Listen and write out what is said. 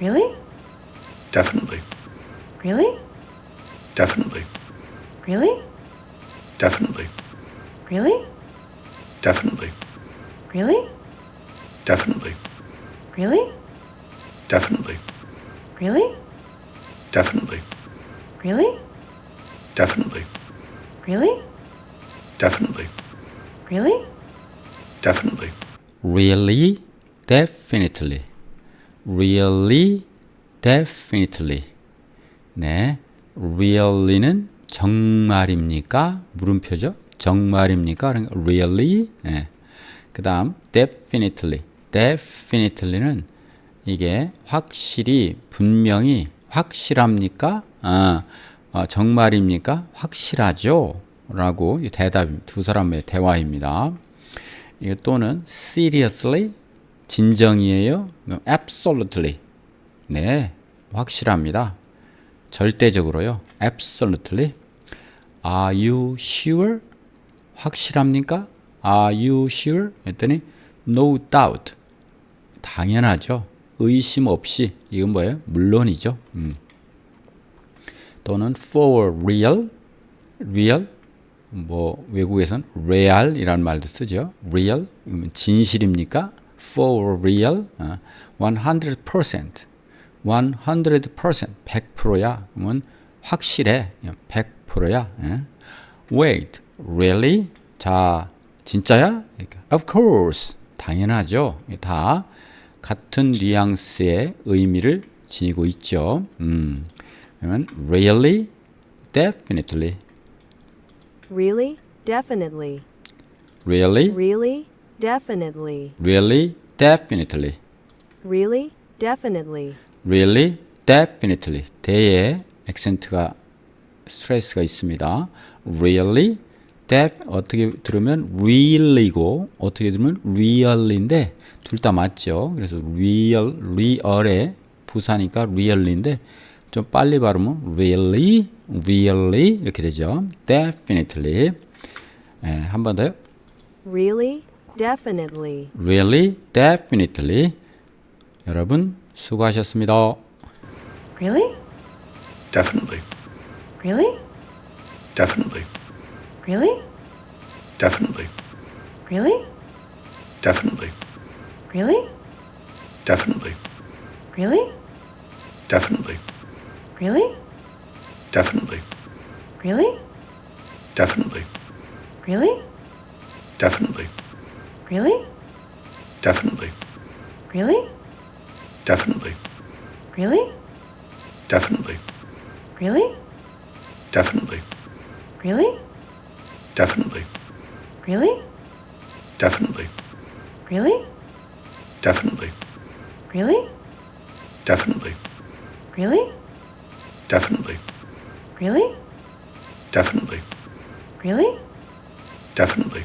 Really? Definitely. Really? Definitely. Really? Definitely. Really? Definitely. Really? Definitely. Really? Definitely. Really? Definitely. Really? Definitely. Really? Definitely. Really? Definitely. Really? Definitely. Really? Definitely. 네. Really는 정말입니까? 물음표죠. 정말입니까? 그러니까 really. 네. 그 다음 definitely. definitely는 이게 확실히 분명히 확실합니까? 아, 어, 정말입니까? 확실하죠? 라고 이 대답 두 사람의 대화입니다. 이거 또는 seriously 진정이에요. absolutely 네 확실합니다. 절대적으로요. absolutely Are you sure? 확실합니까? Are you sure? 했더니 no doubt 당연하죠. 의심 없이 이건 뭐예요? 물론이죠. 음. 또는 for real real 뭐 외국에선 real이라는 말도 쓰죠. real 진실입니까? For real 어, 100% 100% 100%야. 그러면 확실해. 100%야. 예. wait really 자 진짜야? 그러니까, of course 당연하죠. 다 같은 뉘앙스의 의미를 지니고 있죠. 음. 그러면 really definitely Really? Definitely. really Really? Definitely. really definitely Really? Definitely. really definitely 대에 액센트가 스트레스가 있습니다. really def 어떻게 들으면 really고 어떻게 들으면 really인데 둘 다 맞죠. 그래서 real real의 부사니까 really인데 좀 빨리 발음은 really really 이렇게 되죠. definitely 예, 한번 더요. Really? Definitely. really definitely 여러분 수고하셨습니다. Really? Definitely. Really? Definitely. Really? Definitely. Really? Definitely. Really? Definitely. Really? Definitely. Really? Definitely. Really? Definitely. Really? Definitely. Really? Definitely. Really? Definitely. Really? Definitely. Really? Definitely. Really? Definitely. Really? Definitely. Really? Definitely. Really? Definitely. Really? Definitely. Really? Definitely. Really? Definitely.